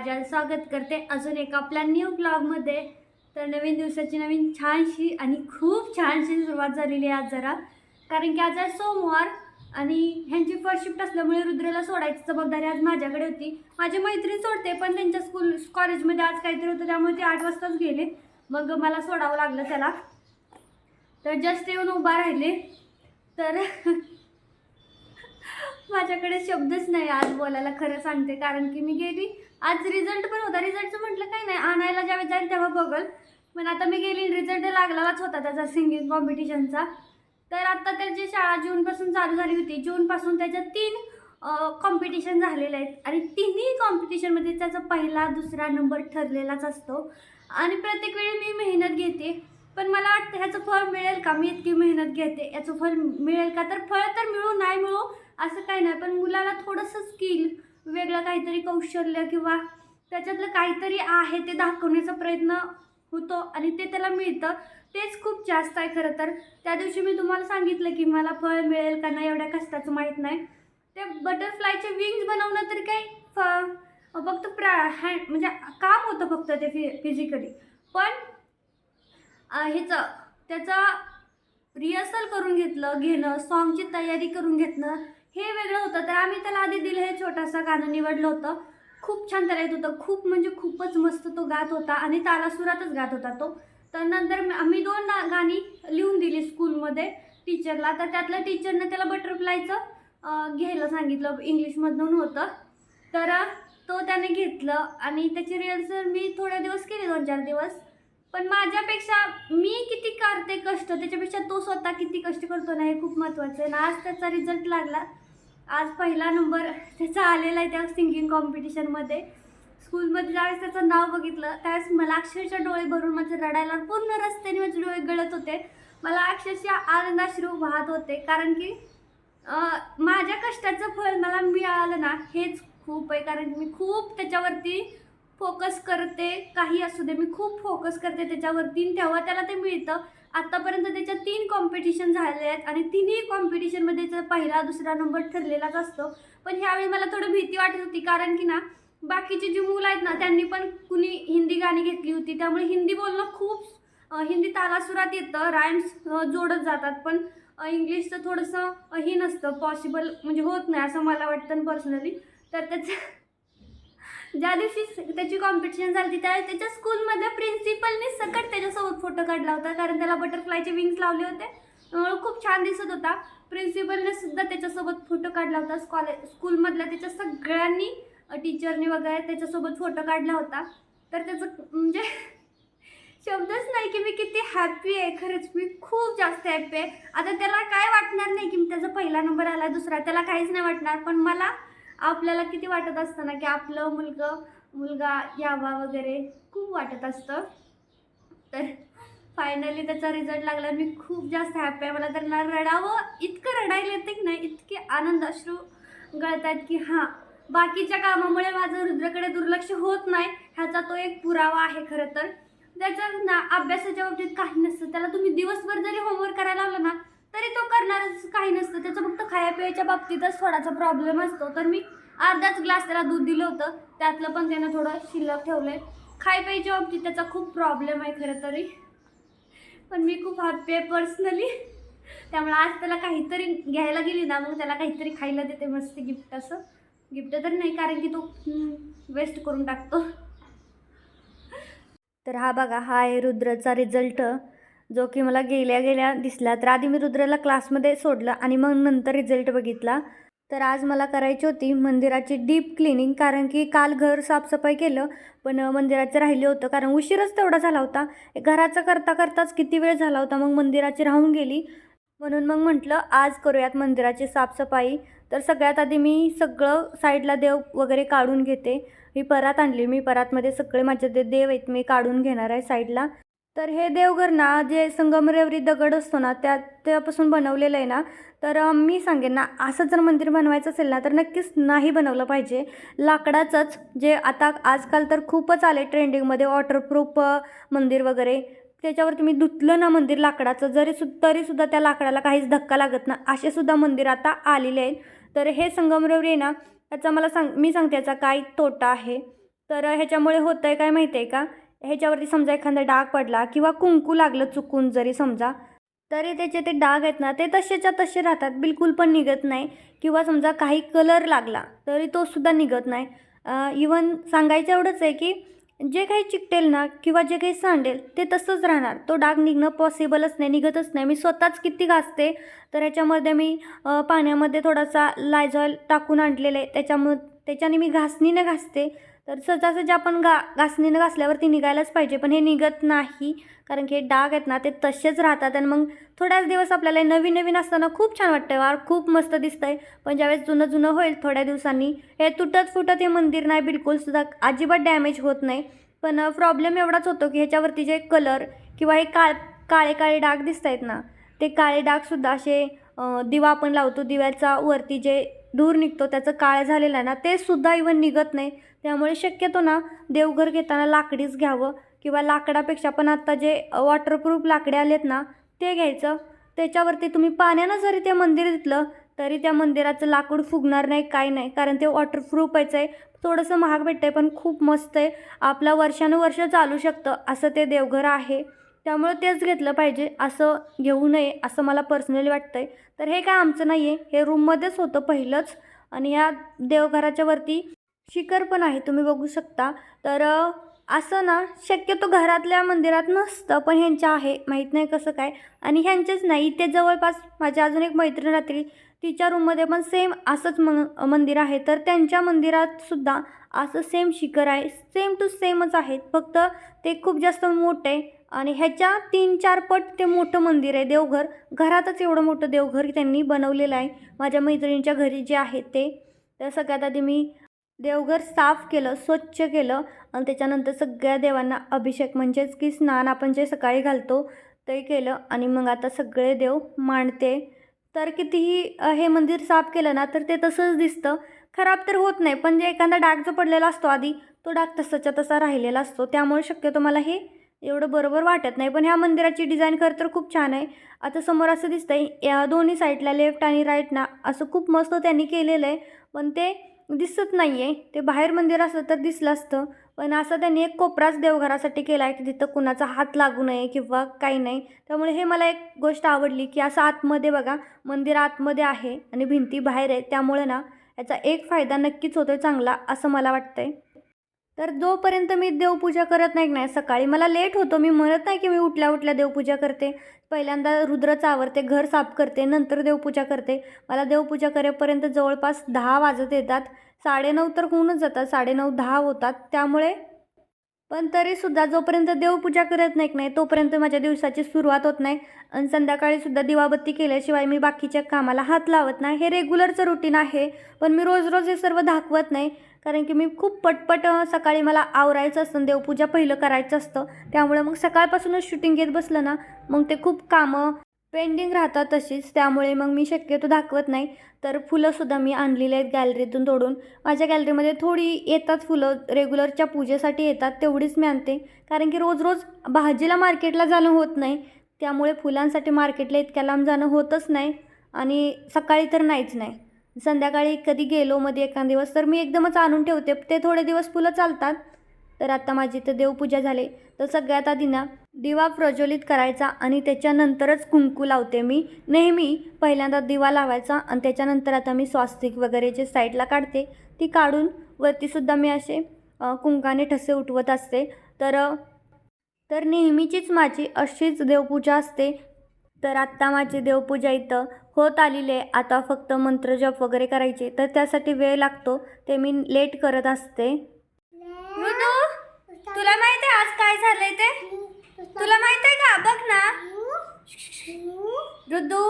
काजल स्वागत करते. अजून एक आपल्या न्यू ब्लॉगमध्ये तर नवीन दिवसाची नवीन छानशी आणि खूप छानशी सुरुवात झालेली आहे आज जरा. कारण की आज आहे सोमवार आणि ह्यांची फर्स्ट शिफ्ट असल्यामुळे रुद्रला सोडायची जबाबदारी आज माझ्याकडे होती. माझी मैत्रीण सोडते पण त्यांच्या स्कूल कॉलेजमध्ये आज काहीतरी होतं त्यामुळे ते आठ वाजताच गेले. मग मला सोडावं लागलं त्याला. तर जस्ट येऊन उभा राहिले. तर माझ्याकडे शब्दच नाही आज बोलायला खरं सांगते. कारण की मी गेली आज रिझल्ट पण होता. रिझल्टचं म्हटलं काय नाही. आणायला ज्यावेळेस जाईल तेव्हा बघल. पण आता मी गेली रिझल्ट लागलाच होता त्याचा सिंगिंग कॉम्पिटिशनचा तर आता त्याची शाळा जूनपासून चालू झाली होती. जूनपासून त्याच्या तीन कॉम्पिटिशन झालेले आहेत. आणि तिन्ही कॉम्पिटिशनमध्ये त्याचा पहिला दुसरा नंबर ठरलेलाच असतो. आणि प्रत्येक वेळी मी मेहनत घेते. पण मला वाटतं ह्याचं फळ मिळेल का? मी इतकी मेहनत घेते. याचं फळ मिळेल का? तर फळ तर मिळू नाही मिळू असं काही नाही. पण मुलाला थोडंसं स्किल वेगळं काहीतरी कौशल्य किंवा त्याच्यातलं काहीतरी आहे ते दाखवण्याचा प्रयत्न होतो आणि ते त्याला मिळतं. तेच खूप जास्त आहे खरं तर. त्या दिवशी मी तुम्हाला सांगितलं की मला फळ मिळेल का नाही एवढ्या कष्टाचं माहीत नाही. ते बटरफ्लायचे विंग्स बनवणं तर काही फ फक्त प्रा हँड म्हणजे काम होतं फक्त ते फि फिजिकली पण ह्याचं त्याचा रिहर्सल करून घेतलं घेणं सॉन्गची तयारी करून घेतलं. हे वेगळं होतं. तर आम्ही त्याला आधी दिलं हे छोटासा गाणं निवडलं होतं. खूप छान त्याला येत होतं. खूप म्हणजे खूपच मस्त तो गात होता आणि तालासुरातच गात होता तो. तर नंतर आम्ही दोन ना- गाणी लिहून दिली स्कूलमध्ये टीचरला. तर त्यातलं टीचरनं त्याला बटरफ्लायचं घ्यायला सांगितलं. इंग्लिशमधून होतं. तर तो त्याने घेतलं आणि त्याची रिहर्सल मी थोडे दिवस केली दोन चार दिवस. पण माझ्यापेक्षा मी किती करते कष्ट त्याच्यापेक्षा तो स्वतः किती कष्ट करतो ना हे खूप महत्त्वाचं आहे. ना आज त्याचा रिझल्ट लागला. आज पहिला नंबर त्याचा आलेला आहे त्या सिंगिंग कॉम्पिटिशनमध्ये स्कूलमध्ये ज्यावेळेस त्याचं नाव बघितलं त्यावेळेस मला अक्षरशः डोळे भरून माझे रडायला पूर्ण रस्त्याने माझे डोळे गळत होते. मला अक्षरशः आनंदाश्रू वाहत होते कारण की माझ्या कष्टाचं फळ मला मिळालं ना हेच खूप आहे. कारण की मी खूप त्याच्यावरती फोकस करते काही असू दे मी खूप फोकस करते त्याच्यावरती तेव्हा त्याला ते मिळतं. आत्तापर्यंत त्याच्या तीन कॉम्पिटिशन झाले आहेत आणि तिन्ही कॉम्पिटिशनमध्ये त्याचा पहिला दुसरा नंबर ठरलेलाच असतो. पण ह्यावेळी मला थोडं भीती वाटत होती कारण की ना बाकीची जी मुलं आहेत ना त्यांनी पण कुणी हिंदी गाणी घेतली होती. त्यामुळे हिंदी बोलणं खूप हिंदी तालासुरात येतं रायम्स जोडत जातात. पण इंग्लिशचं थोडंसं हे नसतं पॉसिबल म्हणजे होत नाही असं मला वाटतं पर्सनली तर त्याचं ज्या दिवशी त्याची कॉम्पिटिशन झाली त्या त्याच्या स्कूलमध्ये प्रिन्सिपलने सकट त्याच्यासोबत फोटो काढला होता. कारण त्याला बटरफ्लायचे विंग्स लावले होते. खूप छान दिसत होता. प्रिन्सिपलने सुद्धा त्याच्यासोबत फोटो काढला होता. स्कॉले स्कूलमधल्या त्याच्या सगळ्यांनी टीचरनी वगैरे त्याच्यासोबत फोटो काढला होता. तर त्याचं म्हणजे शब्दच नाही की मी किती हॅपी आहे. खरंच मी खूप जास्त हॅप्पी आहे. आता त्याला काय वाटणार नाही की त्याचा पहिला नंबर आला दुसरा. त्याला काहीच नाही वाटणार. पण मला आपल्याला किती वाटत असतं ना की आपलं मुलगं मुलगा यावा वगैरे खूप वाटत असतं. तर फायनली त्याचा रिझल्ट लागला. मी खूप जास्त हॅपी आहे. मला त्यांना रडावं इतकं रडायला येतं की नाही इतके आनंद अश्रू गळत आहेत की हां बाकीच्या कामामुळे माझं रुद्रकडे दुर्लक्ष होत नाही. ह्याचा तो एक पुरावा आहे खरं तर. त्याच्या ना अभ्यासाच्या बाबतीत काही नसतं. त्याला तुम्ही दिवसभर जरी होमवर्क करायला लावलं ना तरी तो करणारच काही नसतं. त्याचं फक्त खायापियाच्या बाबतीतच थोडासा प्रॉब्लेम असतो. तर मी अर्धाच ग्लास त्याला दूध दिलं होतं. त्यातलं पण त्यानं थोडं शिल्लक ठेवलं आहे खाय प्यायच्या बाबतीत त्याचा खूप प्रॉब्लेम आहे खरं तरी. पण मी खूप हॅप्पी आहे पर्सनली त्यामुळे आज त्याला काहीतरी घ्यायला गेली ना मग त्याला काहीतरी खायला देते मस्त गिफ्ट असं. गिफ्ट तर नाही कारण की तो वेस्ट करून टाकतो. तर हा बघा हा आहे रुद्रचा रिझल्ट जो की मला गेल्या गेल्या दिसला. तर आधी मी रुद्रला क्लासमध्ये सोडलं आणि मग नंतर रिझल्ट बघितला. तर आज मला करायची होती मंदिराची डीप क्लिनिंग कारण की काल घर साफसफाई केलं पण मंदिराचं राहिलं होतं कारण उशीरच तेवढा झाला होता. घराचं करता करताच किती वेळ झाला होता मग मंदिराची राहून गेली. म्हणून मग म्हटलं आज करूयात मंदिराची साफसफाई. तर सगळ्यात आधी मी सगळं साईडला देव वगैरे काढून घेते. ही परात आणली. मी परातमध्ये सगळे माझे ते देव आहेत मी काढून घेणार आहे साईडला तर हे देवघर ना जे संगमरेवरी दगड असतो ना त्या त्यापासून बनवलेलं आहे ना तर मी सांगेन ना असं जर मंदिर बनवायचं असेल ना तर नक्कीच नाही बनवलं पाहिजे. लाकडाचंच जे आता आजकाल तर खूपच आले ट्रेंडिंगमध्ये वॉटरप्रूफ मंदिर वगैरे. त्याच्यावर तुम्ही धुतलं ना मंदिर लाकडाचं जरी सु तरीसुद्धा त्या लाकडाला काहीच धक्का लागत ना असे सुद्धा मंदिर आता आलेले आहेत. तर हे संगमरवरी आहे ना याचा मला सांग मी सांगते याचा काय तोटा आहे. तर ह्याच्यामुळे होतं आहे काय माहिती आहे का? ह्याच्यावरती समजा एखादा डाग पडला किंवा कुंकू लागलं चुकून जरी समजा तरी त्याचे ते डाग आहेत ना ते तसेच्या तसे राहतात बिलकुल पण निघत नाही. किंवा समजा काही कलर लागला तरी तो सुद्धा निघत नाही. इवन सांगायचं एवढंच आहे की जे काही चिकटेल ना किंवा जे काही सांडेल ते तसंच राहणार. तो डाग निघणं पॉसिबलच नाही निघतच नाही. मी स्वतःच किती घासते तर ह्याच्यामध्ये मी पाण्यामध्ये थोडासा लायझॉल टाकून आणलेलं आहे. त्याच्यामुळे त्याच्याने मी घासणीनं घासते. तर सहजासहजी आपण गा घासणीनं घासल्यावरती निघायलाच पाहिजे पण हे निघत नाही कारण की हे डाग आहेत ना ते तसेच राहतात आणि मग थोड्याच दिवस आपल्याला हे नवीन नवीन असताना खूप छान वाटतं वार खूप मस्त दिसतंय पण ज्यावेळेस जुनं जुनं होईल थोड्या दिवसांनी हे तुटत फुटत हे मंदिर नाही बिलकुलसुद्धा अजिबात डॅमेज होत नाही. पण प्रॉब्लेम एवढाच होतो की ह्याच्यावरती जे कलर किंवा हे काळ काळे काळे डाग दिसत आहेत ना ते काळे डागसुद्धा असे दिवा आपण लावतो दिव्याचा वरती जे धूर निघतो त्याचं काळ झालेलं आहे ना ते सुद्धा इवन निघत नाही. त्यामुळे शक्यतो ना देवघर घेताना लाकडीच घ्यावं किंवा लाकडापेक्षा पण आत्ता जे वॉटरप्रूफ लाकडे आलेत ना ते घ्यायचं. त्याच्यावरती तुम्ही पाण्यानं जरी ते मंदिर घेतलं तरी त्या मंदिराचं लाकूड फुगणार नाही काय नाही. कारण ते वॉटरप्रूफच आहे. थोडंसं महाग भेटतं आहे पण खूप मस्त आहे. आपला वर्षानुवर्ष चालू शकतं असं ते देवघर आहे. त्यामुळे तेच घेतलं पाहिजे. असं घेऊ नये असं मला पर्सनली वाटतं आहे तर हे काय आमचं नाही आहे हे रूममध्येच होतं पहिलंच. आणि ह्या देवघराच्या वरती शिखर पण आहे तुम्ही बघू शकता. तर असं ना शक्यतो घरातल्या मंदिरात नसतं पण ह्यांच्या आहे माहीत नाही कसं काय. आणि ह्यांचेच नाही इथे जवळपास माझ्या अजून एक मैत्रीण रात्री तिच्या रूममध्ये पण सेम असंच म मंदिर आहे. तर त्यांच्या मंदिरातसुद्धा असं सेम शिखर आहे सेम टू सेमच आहेत. फक्त ते खूप जास्त मोठं आहे आणि ह्याच्या तीन चार पट ते मोठं मंदिर आहे देवघर. घरातच एवढं मोठं देवघर त्यांनी बनवलेलं आहे. माझ्या मैत्रिणीच्या घरी जे आहे ते. तर सगळ्यात आधी मी देवघर साफ केलं स्वच्छ केलं आणि त्याच्यानंतर सगळ्या देवांना अभिषेक म्हणजेच की स्नान आपण जे सकाळी घालतो ते केलं आणि मग आता सगळे देव मांडते. तर कितीही हे मंदिर साफ केलं ना तर ते तसंच दिसतं. खराब तर होत नाही पण जे एखादा डाग जो पडलेला असतो आधी तो डाग तसाच्या तसा राहिलेला असतो. त्यामुळे शक्यतो मला हे एवढं बरोबर वाटत नाही. पण ह्या मंदिराची डिझाईन खरं तर खूप छान आहे. आता समोर असं दिसतंय या दोन्ही साईडला लेफ्ट आणि राईट ना असं खूप मस्त त्यांनी केलेलं आहे. पण ते दिसत नाही आहे ते बाहेर मंदिर असलं तर दिसलं असतं. पण असं त्यांनी एक कोपराच देवघरासाठी केला आहे की तिथं कुणाचा हात लागू नये किंवा काही नाही. त्यामुळे हे मला एक गोष्ट आवडली की असं आतमध्ये बघा मंदिर आतमध्ये आहे आणि भिंती बाहेर आहे. त्यामुळे ना याचा एक फायदा नक्कीच होतोय चांगला असं मला वाटतं आहे तर जोपर्यंत मी देवपूजा करत नाही नाही सकाळी मला लेट होतो. मी म्हणत नाही की मी उठल्या उठल्या देवपूजा करते. पहिल्यांदा रुद्रच आवरते घर साफ करते नंतर देवपूजा करते. मला देवपूजा करेपर्यंत जवळपास दहा वाजत येतात. साडेनऊ तर होऊनच जातात साडेनऊ दहा होतात. त्यामुळे पण तरीसुद्धा जोपर्यंत देवपूजा करत नाही नाही तोपर्यंत माझ्या दिवसाची सुरुवात होत नाही. आणि संध्याकाळीसुद्धा दिवाबत्ती केल्याशिवाय मी बाकीच्या कामाला हात लावत नाही. हे रेग्युलरचं रुटीन आहे पण मी रोज रोज हे सर्व दाखवत नाही. कारण की मी खूप पटपट सकाळी मला आवरायचं असतं देवपूजा पहिलं करायचं असतं. त्यामुळे मग सकाळपासूनच शूटिंग घेत बसलं ना मग ते खूप कामं पेंडिंग राहतात तशीच. त्यामुळे मग मी शक्यतो दाखवत नाही. तर फुलंसुद्धा मी आणलेली आहेत गॅलरीतून तोडून. माझ्या गॅलरीमध्ये थोडी येतात फुलं. रेग्युलरच्या पूजेसाठी येतात. तेवढीच मी आणते. कारण की रोज रोज भाजीला मार्केटला जाणं होत नाही. त्यामुळे फुलांसाठी मार्केटला इतक्या लांब जाणं होतच नाही. आणि सकाळी तर नाहीच नाही. संध्याकाळी कधी गेलो मध्ये एखाद दिवस तर मी एकदमच आणून ठेवते. ते थोडे दिवस फुलं चालतात. तर आता माझी इथं देवपूजा झाली. तर सगळ्यात आधी ना दिवा प्रज्वलित करायचा आणि त्याच्यानंतरच कुंकू लावते मी. नेहमी पहिल्यांदा दिवा लावायचा आणि त्याच्यानंतर आता मी स्वास्तिक वगैरे जे साईडला काढते ती काढून वरतीसुद्धा मी असे कुंकाने ठसे उठवत असते. तर तर नेहमीचीच माझी अशीच देवपूजा असते. तर आत्ता माझी देवपूजा इथं होत आलेली आहे. आता फक्त मंत्रजप वगैरे करायचे. तर त्यासाठी वेळ लागतो. ते मी लेट करत असते. तुला माहिती आहे आज काय झालंय ते? तुला माहीत आहे का? बघ ना. ऋतू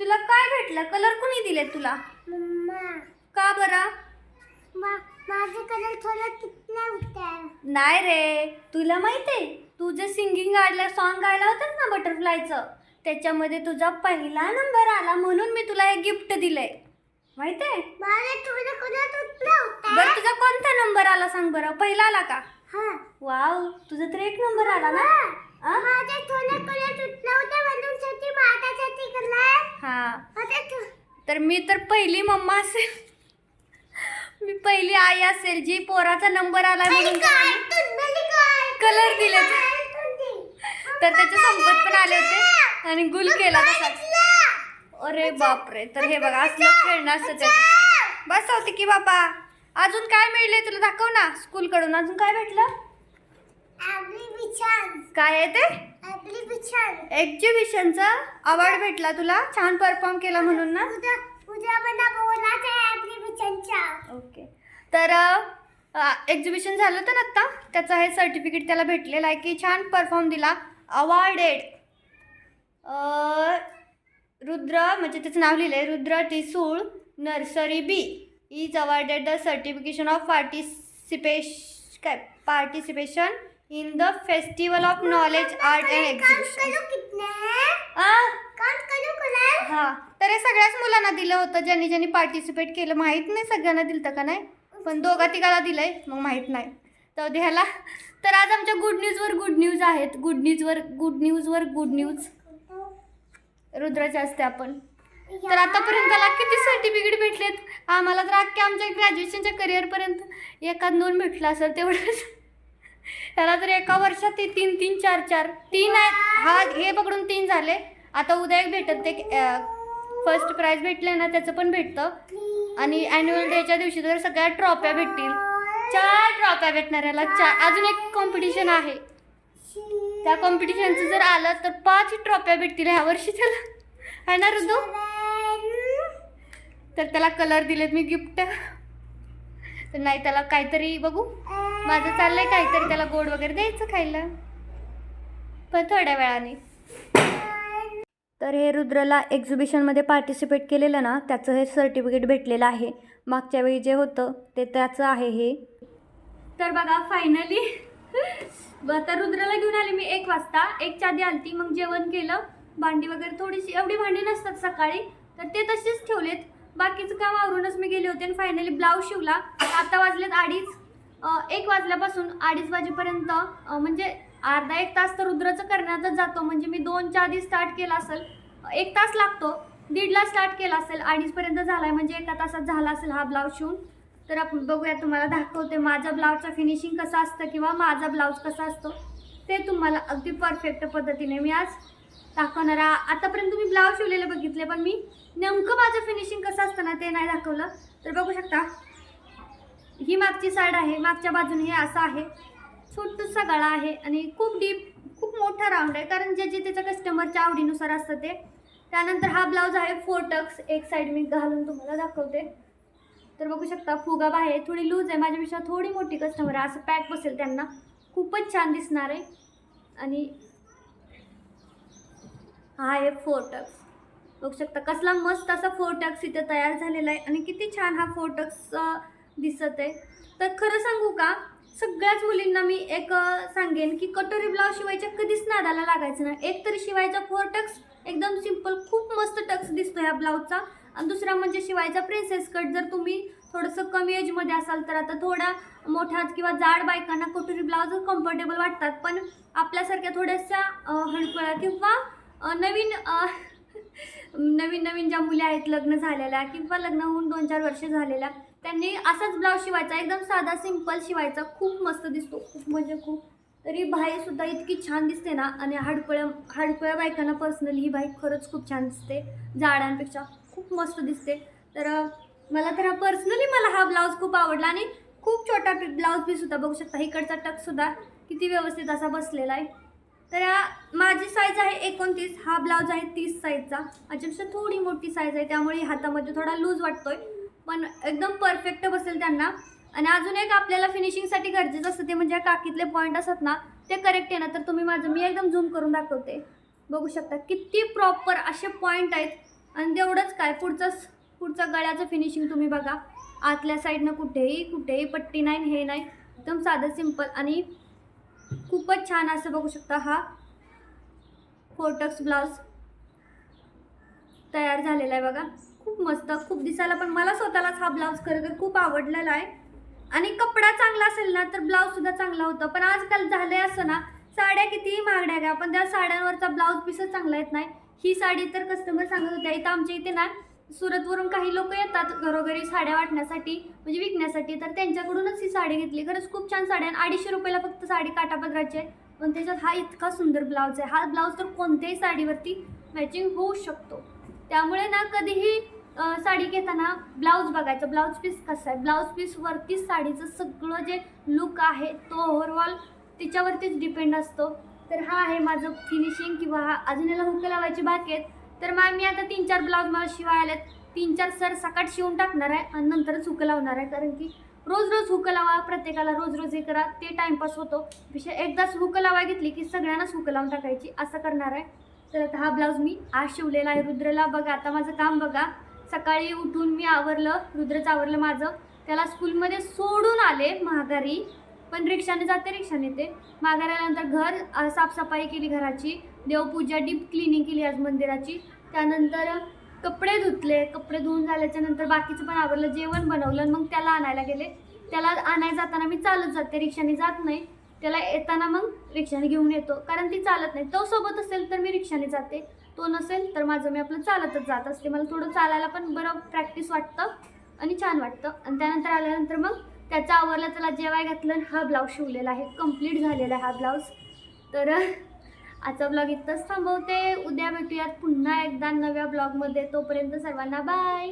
तुला काय भेटलं? कलर कुणी दिले तुला? का बरं? माझे कलर थोडं नाही रे. तुला माहीत आहे? तू जे सिंगिंग गायला सॉन्ग गायला होतं ना बटरफ्लायचं त्याच्यामध्ये तुझा पहिला नंबर आला म्हणून मी तुला हे गिफ्ट दिलंय. माहीत आहे? बरं तुझा कोणता नंबर आला सांग बरं? पहिला आला का? हा. वाव तुझा तर एक नंबर आला ना? कलर तुटला होता म्हणून माझ्यासाठी हा. तर मी तर पहिली मम्मा असेल. मी पहिली आई असेल जी पोराचा नंबर आला म्हणून. कलर दिले तर त्याचे संपत पण आले होते आणि गुल केला अरे बापरे तर हे बघा असलं खेळणं असतं त्याचं. बस होते की बाबा? अजून काय मिळले तुला दाखव ना स्कूल कडून अजून काय भेटलं? काय आहे ते? एक्झिबिशनचा अवॉर्ड भेटला तुला. छान परफॉर्म केला म्हणून ना. ओके तर एक्झिबिशन झालं होतं ना आत्ता. त्याचं हे सर्टिफिकेट त्याला भेटलेलं आहे की छान परफॉर्म दिला. अवॉर्डेड रुद्र म्हणजे त्याचं नाव लिहिलं आहे Rudra टिसूळ nursery B. Is awarded the certification of participation काय participation in the festival of knowledge art and exhibition हां? तर हे सगळ्याच मुलांना दिलं होतं ज्यांनी ज्यांनी पार्टिसिपेट केलं. माहीत नाही सगळ्यांना दिलं का नाही? पण दोघा तिघाला दिलंय मग माहीत नाही. तर ह्याला तर आज आमच्या गुड न्यूजवर गुड न्यूज आहेत. गुड न्यूजवर गुड न्यूजवर गुड न्यूज रुद्राचे असते आपण. तर आतापर्यंत त्याला किती सर्टिफिकेट भेटलेत? आम्हाला तर अख्ख्या आमच्या ग्रॅज्युएशनच्या करिअरपर्यंत एखाद दोन भेटलं असेल तेवढंच. त्याला तर एका वर्षात ते तीन तीन चार चार. तीन आहेत. हा हे पकडून तीन झाले. आता उद्या एक भेटत. ते फर्स्ट प्राईज भेटले ना त्याचं पण भेटतं. आणि ॲन्युअल डेच्या दिवशी तर सगळ्या ट्रॉप्या भेटतील. चार ट्रॉप्या भेटणार याला. चार. अजून एक कॉम्पिटिशन आहे. त्या कॉम्पिटिशनचं जर आलं तर पाच ट्रॉप्या भेटतील ह्या वर्षी त्याला. आहे ना ऋतू? तर त्याला कलर दिलेत मी गिफ्ट तर नाही त्याला काहीतरी बघू. माझं चाललंय काहीतरी त्याला गोड वगैरे द्यायचं खायला. पण थोड्या वेळाने. तर हे रुद्रला एक्झिबिशनमध्ये पार्टिसिपेट केलेलं ना त्याचं हे सर्टिफिकेट भेटलेलं आहे. मागच्या वेळी जे होतं ते त्याचं आहे हे. तर बघा फायनली आता रुद्राला घेऊन आले मी एक वाजता. एकच्या आधी आलती मग जेवण केलं. भांडी वगैरे थोडीशी एवढी भांडी नसतात सकाळी तर ते तशीच ठेवलेत. बाकीचं काम आवरूनच मी गेले होते आणि फायनली ब्लाऊज शिवला. आता वाजलेत अडीच एक वाजल्यापासून अडीच वाजेपर्यंत म्हणजे अर्धा एक तास तर रुद्राचं करण्यातच जातो. म्हणजे मी दोनच्या आधी स्टार्ट केला असेल एक तास लागतो. दीडला स्टार्ट केला असेल अडीचपर्यंत झाला आहे म्हणजे एका तासात झाला असेल हा ब्लाऊज शिवून. तर आपण बघूया तुम्हाला दाखवते माझा ब्लाऊजचा फिनिशिंग कसं असतं किंवा माझा ब्लाऊज कसा असतो. ते तुम्हाला अगदी परफेक्ट पद्धतीने मी आज दाखवणार आतापर्यंत तुम्ही ब्लाऊज शिवलेले बघितले पण मी नेमकं माझं फिनिशिंग कसं असतं ना ते नाही दाखवलं. तर बघू शकता. ही मागची साईड आहे. मागच्या बाजूने हे असं आहे. छोटूसा गळा आहे आणि खूप डीप खूप मोठा राऊंड आहे. कारण जे जे त्याच्या कस्टमरच्या आवडीनुसार असतं ते. त्यानंतर हा ब्लाऊज आहे फोर टक्स एक साईड मी घालून तुम्हाला दाखवते. तर बघू शकता फुगा बाहेर. थोडी लूज आहे. माझ्यापेक्षा थोडी मोठी कस्टमर आहे. असं पॅक बसेल त्यांना. खूपच छान दिसणार आहे. आणि हा आहे फोर टक्स बघू शकता. कसला मस्त असा फोरटक्स इथे तयार झालेला आहे आणि किती छान हा फोरटक्स दिसत आहे. तर खरं सांगू का सगळ्याच मुलींना मी एक सांगेन की कटोरी ब्लाऊज शिवायच्या कधीच नादाला लागायचं नाही. एक तरी शिवायचा फोर टक्स एकदम सिंपल खूप मस्त टक्स दिसतो ह्या ब्लाऊजचा आणि दुसरा म्हणजे शिवायचा प्रिन्सेस कट जर तुम्ही थोडंसं कमी एजमध्ये असाल तर आता थोड्या मोठ्या किंवा जाड बायकांना कटोरी ब्लाऊज कम्फर्टेबल वाटतात. पण आपल्यासारख्या थोड्याशा अ, हडकुळ्या किंवा नवीन नवीन नवीन ज्या मुली आहेत लग्न झालेल्या किंवा लग्न होऊन दोन चार वर्ष झालेल्या त्यांनी असाच ब्लाऊज शिवायचा एकदम साधा सिंपल शिवायचा. खूप मस्त दिसतो. खूप म्हणजे खूप. तरी बाई सुद्धा इतकी छान दिसते ना. आणि हाडपळ्या हाडपळ्या बायकांना पर्सनली ही बाई खरंच खूप छान दिसते. जाडांपेक्षा खूप मस्त दिसते. तर मला तर हा पर्सनली मला हा ब्लाऊज खूप आवडला. आणि खूप छोटा ब्लाऊज पीस सुद्धा बघू शकता. इकडचा टकसुद्धा किती व्यवस्थित असा बसलेला आहे. तर या माझी साईज आहे एकोणतीस हा ब्लाऊज आहे तीस साईजचा माझ्यापेक्षा थोडी मोठी साईज आहे त्यामुळे हातामध्ये थोडा लूज वाटतोय. पण एकदम परफेक्ट बसेल त्यांना. आणि अजून एक आपल्याला फिनिशिंगसाठी गरजेचं असतं ते म्हणजे काकीतले पॉईंट असतात ना ते करेक्ट आहे ना तर तुम्ही माझं मी एकदम झूम करून दाखवते. बघू शकता किती प्रॉपर असे पॉईंट आहेत. आणि तेवढंच काय पुढचं पुढचं गळ्याचं फिनिशिंग तुम्ही बघा. आतल्या साईडनं कुठेही कुठेही पट्टी नाही हे नाही. एकदम साधं सिंपल आणि खूपच छान असं बघू शकता हा फोटक्स ब्लाऊज तयार झालेला आहे बघा. खूप मस्त खूप दिसायला पण मला स्वतःलाच हा ब्लाऊज खरं तर खूप आवडलेला आहे. आणि कपडा चांगला असेल ना तर ब्लाऊजसुद्धा चांगला होता. पण आजकाल झालंय असं ना साड्या कितीही महागड्या घ्या पण त्या साड्यांवरचा ब्लाऊज पीसच चांगला येत नाही. ही साडी तर कस्टमर सांगत होत्या इथं आमच्या इथे ना सुरतवरून काही लोक येतात घरोघरी साड्या वाटण्यासाठी म्हणजे विकण्यासाठी. तर त्यांच्याकडूनच ही साडी घेतली. खरंच खूप छान साड्या आणि अडीचशे रुपयाला फक्त साडी काटापदराची आहे. पण त्याच्यात हा इतका सुंदर ब्लाऊज आहे. हा ब्लाऊज तर कोणत्याही साडीवरती मॅचिंग होऊ शकतो. त्यामुळे ना कधीही साडी घेताना ब्लाऊज बघायचं. ब्लाऊज पीस कसं आहे? ब्लाऊज पीसवरतीच साडीचं सगळं जे लुक आहे तो ओव्हरऑल तिच्यावरतीच डिपेंड असतो. तर हा आहे माझं फिनिशिंग किंवा हा अजून याला हुक लावायची बाकी आहेत. तर मग मी आता तीन चार ब्लाऊज मला शिवाय तीन चार सर सकाट शिवून टाकणार आहे आणि नंतरच हुकं लावणार आहे. कारण की रोज रोज हुकं लावा प्रत्येकाला रोज रोज हे करा. ते टाईमपास होतो. विषय एकदाच हुकं लावा घेतली की सगळ्यांनाच हुकं लावून टाकायची. असं करणार आहे. तर आता हा ब्लाऊज मी आज शिवलेला आहे रुद्रला. बघा आता माझं काम बघा. सकाळी उठून मी आवरलं. रुद्रच आवरलं माझं. त्याला स्कूलमध्ये सोडून आले महागारी पण रिक्षाने जाते रिक्षाने येते. माघारी आल्यानंतर घर साफसफाई केली घराची. देवपूजा डीप क्लिनिंग केली आज मंदिराची. त्यानंतर कपडे धुतले. कपडे धुवून झाल्याच्यानंतर बाकीचं पण आवरलं जेवण बनवलं आणि मग त्याला आणायला गेले. त्याला आणायला जाताना मी चालत जाते रिक्षाने जात नाही. त्याला येताना मग रिक्षाने घेऊन येतो. कारण ती चालत नाही. तो सोबत असेल तर मी रिक्षाने जाते. तो नसेल तर माझं मी आपलं चालतच जात असते. मला थोडं चालायला पण बरं प्रॅक्टिस वाटतं आणि छान वाटतं. आणि त्यानंतर आल्यानंतर मग त्याचा आवरला त्याला जेवाय घातलं हा ब्लाऊज शिवलेला आहे. कंप्लीट झालेला आहे हा ब्लाऊज तर आजचा ब्लॉग इथंच थांबवते. उद्या भेटूयात पुन्हा एकदा नव्या ब्लॉगमध्ये तोपर्यंत सर्वांना बाय